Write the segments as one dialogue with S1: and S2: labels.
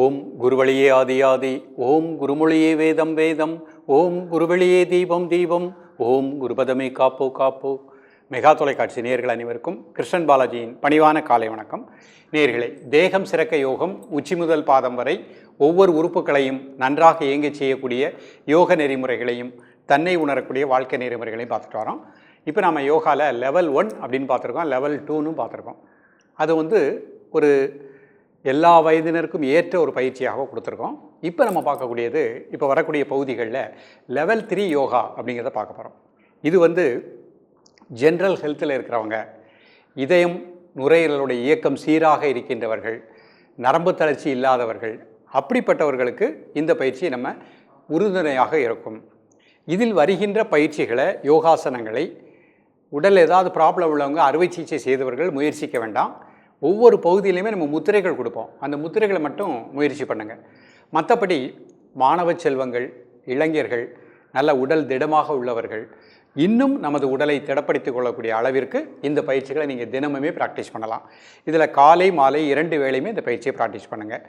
S1: ஓம் குருவழியே ஆதியாதி ஓம் குருமொழியே வேதம் வேதம் ஓம் குருவழியே தீபம் தீபம் ஓம் குருபதமே காப்போ காப்போ. மெகா தொலைக்காட்சி நேர்கள் அனைவருக்கும் கிருஷ்ணன் பாலாஜியின் பணிவான காலை வணக்கம். நேர்களை தேகம் சிறக்க யோகம் உச்சி முதல் பாதம் வரை ஒவ்வொரு உறுப்புகளையும் நன்றாக இயங்கச் செய்யக்கூடிய யோக நெறிமுறைகளையும் தன்னை உணரக்கூடிய வாழ்க்கை நெறிமுறைகளையும் பார்த்துட்டு வரோம். இப்போ நம்ம யோகாவில் லெவல் ஒன் அப்படின்னு பார்த்துருக்கோம் லெவல் டூன்னு பார்த்துருக்கோம். அது வந்து ஒரு எல்லா வயதினருக்கும் ஏற்ற ஒரு பயிற்சியாக கொடுத்துருக்கோம். இப்போ நம்ம பார்க்கக்கூடியது இப்போ வரக்கூடிய பகுதிகளில் லெவல் த்ரீ யோகா அப்படிங்கிறத பார்க்க போகிறோம் இது வந்து ஜென்ரல் ஹெல்த்தில் இருக்கிறவங்க இதயம் நுரையீரலுடைய இயக்கம் சீராக இருக்கின்றவர்கள் நரம்பு தளர்ச்சி இல்லாதவர்கள் அப்படிப்பட்டவர்களுக்கு இந்த பயிற்சி நம்ம உறுதுணையாக இருக்கும். இதில் வருகின்ற பயிற்சிகளை யோகாசனங்களை உடல் ஏதாவது ப்ராப்ளம் உள்ளவங்க அறுவை சிகிச்சை செய்தவர்கள் முயற்சிக்க வேண்டாம். ஒவ்வொரு பகுதியிலையுமே நம்ம முத்திரைகள் கொடுப்போம். அந்த முத்திரைகளை மட்டும் முயற்சி பண்ணுங்கள் மற்றபடி மாணவ செல்வங்கள் இளைஞர்கள் நல்ல உடல் திடமாக உள்ளவர்கள் இன்னும் நமது உடலை திடப்படுத்திக் கொள்ளக்கூடிய அளவிற்கு இந்த பயிற்சிகளை நீங்கள் தினமுமே ப்ராக்டிஸ் பண்ணலாம். இதில் காலை மாலை இரண்டு வேளையுமே இந்த பயிற்சியை ப்ராக்டிஸ் பண்ணுங்கள்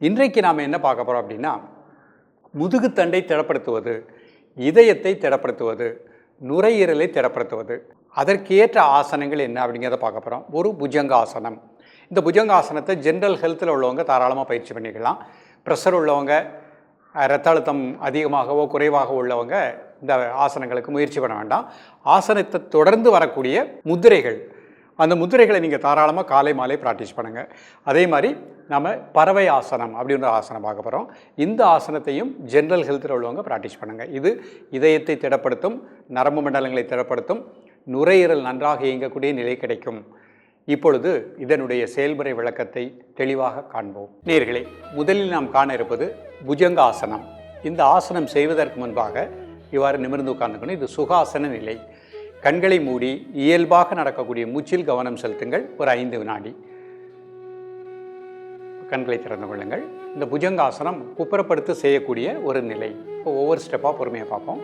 S1: இன்றைக்கு நாம் என்ன பார்க்க போகிறோம் அப்படின்னா முதுகுத்தண்டை திடப்படுத்துவது இதயத்தை திடப்படுத்துவது நுரையீரலை திடப்படுத்துவது. அதற்கேற்ற ஆசனங்கள் என்ன அப்படிங்கிறத பார்க்க போகிறோம் ஒரு புஜங்காசனம். இந்த புஜங்காசனத்தை ஜென்ரல் ஹெல்த்தில் உள்ளவங்க தாராளமாக பயிற்சி பண்ணிக்கலாம். ப்ரெஷர் உள்ளவங்க ரத்த அழுத்தம் அதிகமாகவோ குறைவாக உள்ளவங்க இந்த ஆசனங்களுக்கு முயற்சி பண்ண வேண்டாம். ஆசனத்தை தொடர்ந்து வரக்கூடிய முதிரைகள் அந்த முதிரைகளை நீங்கள் தாராளமாக காலை மாலை ப்ராக்டிஸ் பண்ணுங்கள் அதே மாதிரி நம்ம பறவை ஆசனம் அப்படின்ற ஆசனம் பார்க்க போகிறோம் இந்த ஆசனத்தையும் ஜென்ரல் ஹெல்த்தில் உள்ளவங்க ப்ராக்டிஸ் பண்ணுங்கள் இது இதயத்தை திடப்படுத்தும் நரம்பு மண்டலங்களை திடப்படுத்தும் நுரையீரல் நன்றாக இயங்கக்கூடிய நிலை கிடைக்கும். இப்பொழுது இதனுடைய செயல்முறை விளக்கத்தை தெளிவாக காண்போம். நேர்களே முதலில் நாம் காண இருப்பது புஜங்க ஆசனம். இந்த ஆசனம் செய்வதற்கு முன்பாக இவ்வாறு நிமிர்ந்து உட்கார்ந்துக்கணும். இது சுகாசன நிலை. கண்களை மூடி இயல்பாக நடக்கக்கூடிய மூச்சில் கவனம் செலுத்துங்கள். ஒரு ஐந்து வினாடி. கண்களை திறந்து கொள்ளுங்கள். இந்த புஜங்காசனம் குப்புறப்படுத்து செய்யக்கூடிய ஒரு நிலை. இப்போ ஒவ்வொரு ஸ்டெப்பாக பொறுமையாக பார்ப்போம்.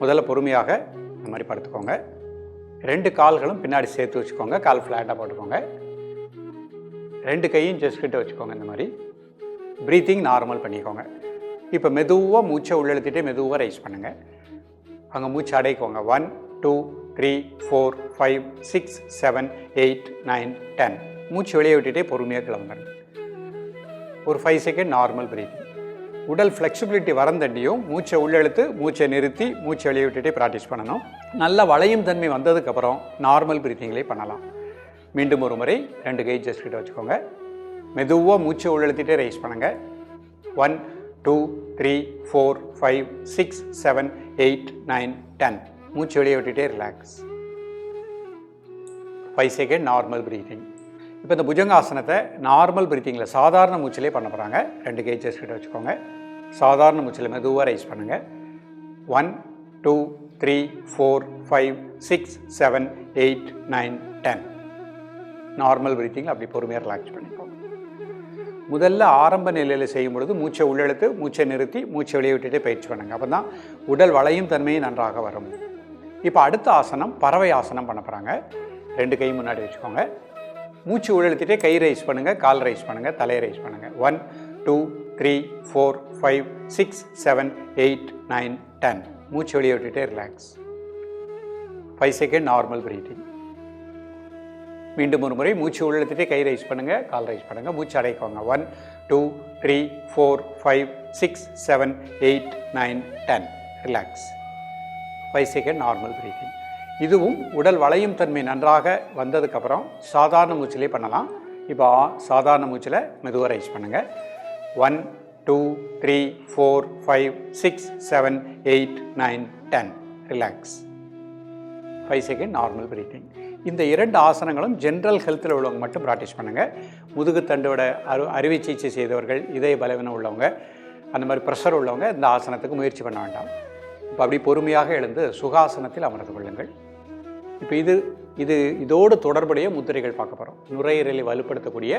S1: முதல்ல பொறுமையாக இந்த மாதிரி படுத்துக்கோங்க. ரெண்டு கால்களும் பின்னாடி சேர்த்து வச்சுக்கோங்க. கால் ஃப்ளாட்டாக போட்டுக்கோங்க. ரெண்டு கையும் ஜஸ்ட் கிட்ட வச்சுக்கோங்க இந்த மாதிரி. ப்ரீத்திங் நார்மல் பண்ணிக்கோங்க. இப்போ மெதுவாக மூச்சை உள்ளெழுத்திட்டே மெதுவாக ரைஸ் பண்ணுங்கள் அங்கே மூச்சு அடைக்கோங்க. One two three four five six seven eight nine ten மூச்சு வெளியே விட்டுட்டே பொறுமையாக கிளம்புங்க. ஒரு ஃபைவ் செகண்ட் நார்மல் பிரீத்திங் உடல் ஃப்ளெக்சிபிலிட்டி வரந்தண்டியும் மூச்சை உள்ளெழுத்து மூச்சை நிறுத்தி மூச்சை வெளியே விட்டுட்டே ப்ராக்டிஸ் பண்ணணும். நல்ல வளையும் தன்மை வந்ததுக்கப்புறம் நார்மல் பிரீத்திங்லேயே பண்ணலாம். மீண்டும் ஒரு முறை ரெண்டு கை ஜஸ்ட் கிட்ட வச்சுக்கோங்க. மெதுவாக மூச்சை உள்ளெழுத்திட்டே ரைஸ் பண்ணுங்கள் one two three four five six seven eight nine ten மூச்சு வெளியே விட்டுட்டே relax five second normal breathing இப்போ இந்த புஜங்காசனத்தை நார்மல் ப்ரீத்திங்கில் சாதாரண மூச்சிலே பண்ண போகிறாங்க ரெண்டு கேஜஸ் கிட்ட வச்சுக்கோங்க. சாதாரண மூச்சில் மெதுவாக ரைஸ் பண்ணுங்கள் one two three four five six seven eight nine ten normal ப்ரீத்திங்கில் அப்படி பொறுமையாக ரிலாக்ஸ் பண்ணிக்கோங்க. முதல்ல ஆரம்ப நிலையில் செய்யும் பொழுது மூச்சை உள்ளெழுத்து மூச்சை நிறுத்தி மூச்சை வெளியே விட்டுட்டே பயிற்சி பண்ணுங்கள் அப்போ தான் உடல் வளையும் தன்மையும் நன்றாக வரும். இப்போ அடுத்த ஆசனம் பறவை ஆசனம் பண்ண போகிறாங்க ரெண்டு கை முன்னாடி வச்சுக்கோங்க. மூச்சு உழழுத்திட்டே கை ரைஸ் பண்ணுங்கள் கால் ரைஸ் பண்ணுங்கள் தலையை ரைஸ் பண்ணுங்கள் one two three four five six seven eight nine ten மூச்சு வெளியே விட்டுட்டே relax five second normal breathing மீண்டும் ஒரு முறை மூச்சு உள்ளெடுத்துட்டே கை ரைஸ் பண்ணுங்கள் கால் ரைஸ் பண்ணுங்கள் மூச்சு அடைக்கோங்க. One two three four five six seven eight nine ten relax five second normal breathing இதுவும் உடல் வளையும் தன்மை நன்றாக வந்ததுக்கப்புறம் சாதாரண மூச்சிலே பண்ணலாம். இப்போ சாதாரண மூச்சில் மெதுவாக ரைஸ் பண்ணுங்கள் one two three four five six seven eight nine ten relax five second normal breathing இந்த இரண்டு ஆசனங்களும் ஜென்ரல் ஹெல்த்தில் உள்ளவங்க மட்டும் ப்ராக்டிஸ் பண்ணுங்கள் முதுகுத்தண்டோட அறு அறுவை சிகிச்சை செய்தவர்கள் இதய பலவீனம் உள்ளவங்க அந்த மாதிரி ப்ரெஷர் உள்ளவங்க இந்த ஆசனத்துக்கு முயற்சி பண்ண வேண்டாம். இப்போ அப்படி பொறுமையாக எழுந்து சுகாசனத்தில் அமர்ந்து கொள்ளுங்கள். இப்போ இது இது இதோடு தொடர்புடைய முத்திரைகள் பார்க்க போகிறோம் நுரையீரலை வலுப்படுத்தக்கூடிய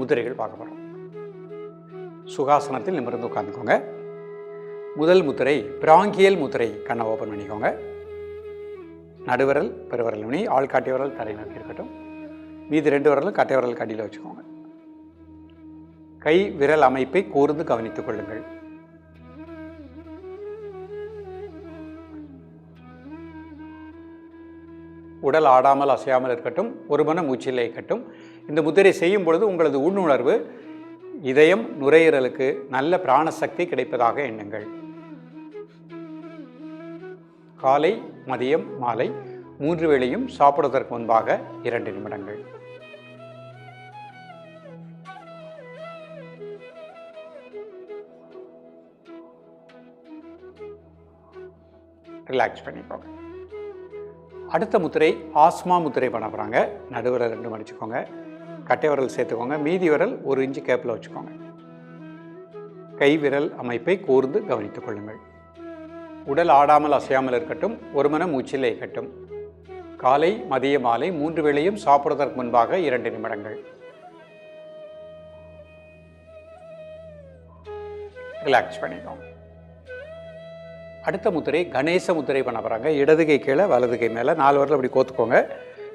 S1: முத்திரைகள் பார்க்க போகிறோம் சுகாசனத்தில் நிமிர்ந்து உட்காந்துக்கோங்க முதல் முத்திரை பிராங்கியல் முத்திரை கண்ணை ஓப்பன் பண்ணிக்கோங்க. நடுவிரல் பெருவரல் நுனி ஆள்காட்டி விரல் தலை நோக்கி இருக்கட்டும். மீதி ரெண்டு விரலும் கட்டை விரல் கடியில் வச்சுக்கோங்க. கை விரல் அமைப்பை கூர்ந்து கவனித்துக் கொள்ளுங்கள். உடல் ஆடாமல் அசையாமல் இருக்கட்டும் ஒரு மன மூச்சிலே இருக்கட்டும் இந்த முத்திரை செய்யும் பொழுது உங்களது உள்ளுணர்வு இதயம் நுரையீரலுக்கு நல்ல பிராணசக்தி கிடைப்பதாக எண்ணுங்கள். காலை மதியம் மாலை மூன்று வேளையும் சாப்பிடுவதற்கு முன்பாக இரண்டு நிமிடங்கள். ரிலாக்ஸ் பண்ணிக்கோங்க. அடுத்த முத்திரை ஆஸ்மா முத்திரை பண்ண போகிறாங்க நடுவிரல் ரெண்டு மடிச்சுக்கோங்க. கட்டை விரல் சேர்த்துக்கோங்க. மீதி விரல் ஒரு இன்ச்சு கேப்பில் வச்சுக்கோங்க. கை விரல் அமைப்பை கூர்ந்து கவனித்துக் கொள்ளுங்கள். உடல் ஆடாமல் அசையாமல் இருக்கட்டும். ஒரு மன மூச்சில் இருக்கட்டும். காலை மதிய மாலை மூன்று வேளையும் சாப்பிடுவதற்கு முன்பாக இரண்டு நிமிடங்கள். ரிலாக்ஸ் பண்ணிக்கோங்க. அடுத்த முத்திரை கணேச முத்திரை பண்ண போகிறாங்க இடதுகை கீழே வலது கை மேலே. நாலு வரல அப்படி கோத்துக்கோங்க.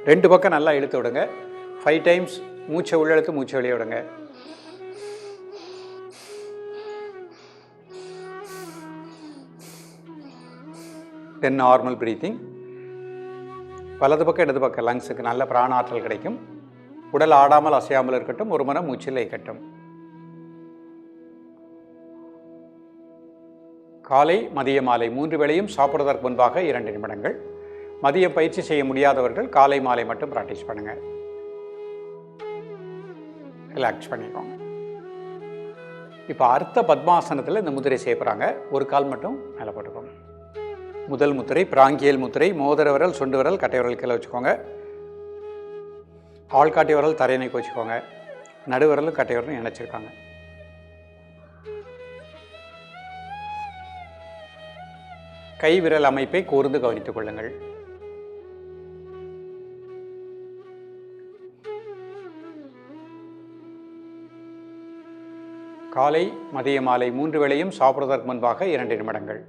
S1: ரெண்டு பக்கம் நல்லா இழுத்து விடுங்க. ஃபைவ் டைம்ஸ் மூச்சை உள்ளெழுத்து மூச்சை வெளியே விடுங்க. தென் நார்மல் ப்ரீத்திங் வலது பக்கம் இடது பக்கம் லங்ஸுக்கு நல்ல பிராண ஆற்றல் கிடைக்கும். உடல் ஆடாமல் அசையாமல் இருக்கட்டும். ஒரு மனம் மூச்சில் இருக்கட்டும் காலை மதிய மாலை மூன்று வேளையும் சாப்பிடுவதற்கு முன்பாக இரண்டு நிமிடங்கள். மதியம் பயிற்சி செய்ய முடியாதவர்கள் காலை மாலை மட்டும் ப்ராக்டிஸ் பண்ணுங்கள் ரிலாக்ஸ் பண்ணிக்கோங்க. இப்போ அர்த்த பத்மாசனத்தில் இந்த முதிரை செய்யப்படுறாங்க ஒரு கால் மட்டும் மேலே போட்டுக்கோங்க. முதல் முத்திரை பிராங்கியல் முத்திரை மோதிர விரல் சுண்டு விரல் கட்டை விரல் கீழே வச்சுக்கோங்க. ஆள்காட்டி விரல் தரையணைக்கு வச்சுக்கோங்க. நடுவிரலும் கட்டை விரலும் இணைச்சிருக்காங்க. கைவிரல் அமைப்பை கூர்ந்து கவனித்துக் கொள்ளுங்கள். காலை மதிய மாலை மூன்று வேளையும் சாப்பிடுவதற்கு முன்பாக இரண்டு நிமிடங்கள்.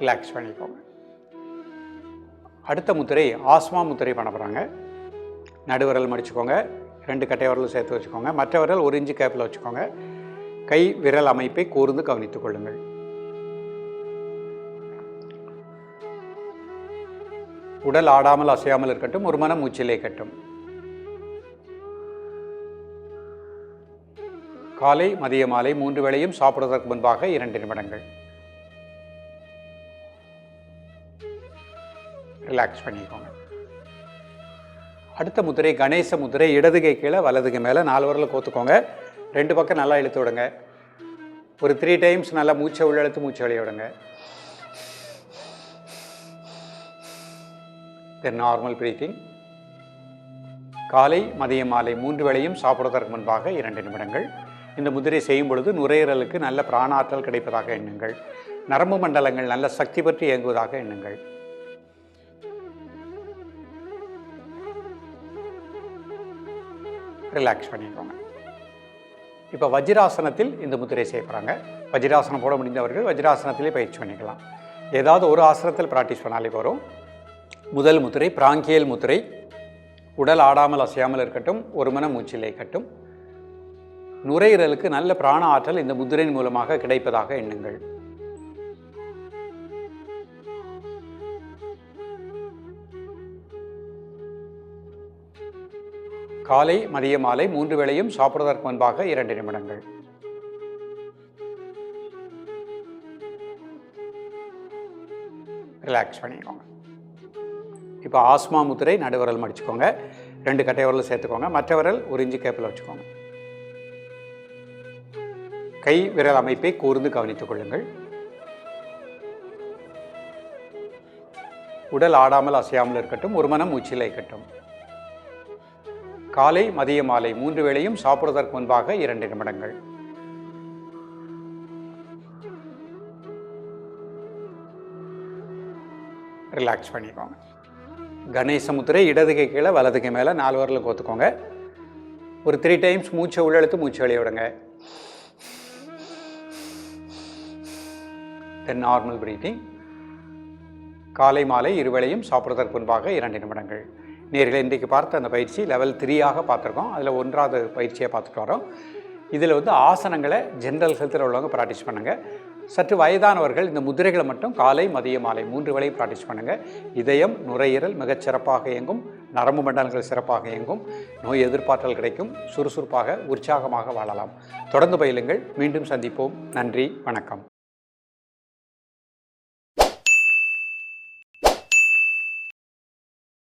S1: ரிலாக்ஸ் பண்ணிக்கோங்க. அடுத்த முத்திரை ஆஸ்மா முத்திரை பண்ண போகிறாங்க நடுவிரல் மடிச்சுக்கோங்க. ரெண்டு கட்டை விரலும் சேர்த்து வச்சுக்கோங்க. மற்ற விரல் ஒரு இன்ச்சு கேப்பில் வச்சுக்கோங்க. கை விரல் அமைப்பை கூர்ந்து கவனித்துக் கொள்ளுங்கள். உடல் ஆடாமல் அசையாமல் இருக்கட்டும் ஒரு மனம் மூச்சிலே கட்டும் காலை மதிய மாலை மூன்று வேளையும் சாப்பிடுவதற்கு முன்பாக இரண்டு நிமிடங்கள். ரிலாக்ஸ் பண்ணிக்கோங்க. அடுத்த முதிரை கணேச முதிரை இடது கை கீழே வலதுக்கு மேலே நாலு வரல கோத்துக்கோங்க. ரெண்டு பக்கம் நல்லா இழுத்து விடுங்க. ஒரு த்ரீ டைம்ஸ் நல்லா மூச்சை உள்ளெழுத்து மூச்சை வெளியே விடுங்க. தென் நார்மல் பிரீத்திங் காலை மதியம் மாலை மூன்று வேளையும் சாப்பிடுவதற்கு முன்பாக இரண்டு நிமிடங்கள். இந்த முதிரை செய்யும் பொழுது நுரையீரலுக்கு நல்ல பிராணாற்றல் கிடைப்பதாக எண்ணுங்கள். நரம்பு மண்டலங்கள் நல்ல சக்தி பற்றி இயங்குவதாக எண்ணுங்கள். ரிலாக்ஸ் பண்ணிக்கோங்க. இப்போ வஜ்ராசனத்தில் இந்த முத்திரை செய்யப்படுறாங்க வஜ்ராசனம் போட முடிந்தவர்கள் வஜ்ராசனத்திலே பயிற்சி பண்ணிக்கலாம். ஏதாவது ஒரு ஆசனத்தில் ப்ராக்டிஸ் பண்ணாலே போகிறோம் முதல் முத்திரை பிராங்கியல் முத்திரை உடல் ஆடாமல் அசையாமல் இருக்கட்டும் ஒரு மன மூச்சிலே கட்டும் நுரையீரலுக்கு நல்ல பிராண ஆற்றல் இந்த முத்திரையின் மூலமாக கிடைப்பதாக எண்ணுங்கள். காலை மதிய மாலை மூன்று வேளையும் சாப்பிடுவதற்கு முன்பாக இரண்டு நிமிடங்கள். ரிலாக்ஸ் பண்ணிக்கோங்க. இப்போ ஆஸ்மா முத்திரை நடுவரல் மடிச்சுக்கோங்க. ரெண்டு கட்டை விரல் சேர்த்துக்கோங்க. மற்ற விரல் ஒரு இஞ்சி கேப்பில் வச்சுக்கோங்க. கை விரல் அமைப்பை கூர்ந்து கவனித்துக் கொள்ளுங்கள். உடல் ஆடாமல் அசையாமல் இருக்கட்டும். ஒரு மனம் மூச்சில் இருக்கட்டும் காலை மதிய மாலை மூன்று வேளையும் சாப்பிடுவதற்கு முன்பாக இரண்டு நிமிடங்கள். ரிலாக்ஸ் பண்ணிக்கோங்க. கணேசமுத்திரை இடதுகை கீழே வலதுகை மேலே நாலு வரல கோத்துக்கோங்க. ஒரு த்ரீ டைம்ஸ் மூச்சை உள்ளெழுத்து மூச்சை வெளியே விடுங்க. தென் நார்மல் பிரீத்திங் காலை மாலை இருவேளையும் சாப்பிட்றதற்கு முன்பாக இரண்டு நிமிடங்கள். நேர்களை இன்றைக்கு பார்த்த அந்த பயிற்சி லெவல் த்ரீயாக பார்த்துருக்கோம். அதில் ஒன்றாவது பயிற்சியை பார்த்துட்டு வரோம். இதில் வந்து ஆசனங்களை ஜென்ரல் ஹெல்த்தில் உள்ளவங்க ப்ராக்டிஸ் பண்ணுங்கள் சற்று வயதானவர்கள் இந்த முதிரைகளை மட்டும் காலை மதிய மாலை மூன்று வேளையும் ப்ராக்டிஸ் பண்ணுங்கள் இதயம் நுரையீரல் மிகச் சிறப்பாக இயங்கும். நரம்பு மண்டலங்கள் சிறப்பாக இயங்கும். நோய் எதிர்ப்பாற்றல் கிடைக்கும். சுறுசுறுப்பாக உற்சாகமாக வாழலாம். தொடர்ந்து பயிலுங்கள். மீண்டும் சந்திப்போம். நன்றி. வணக்கம்.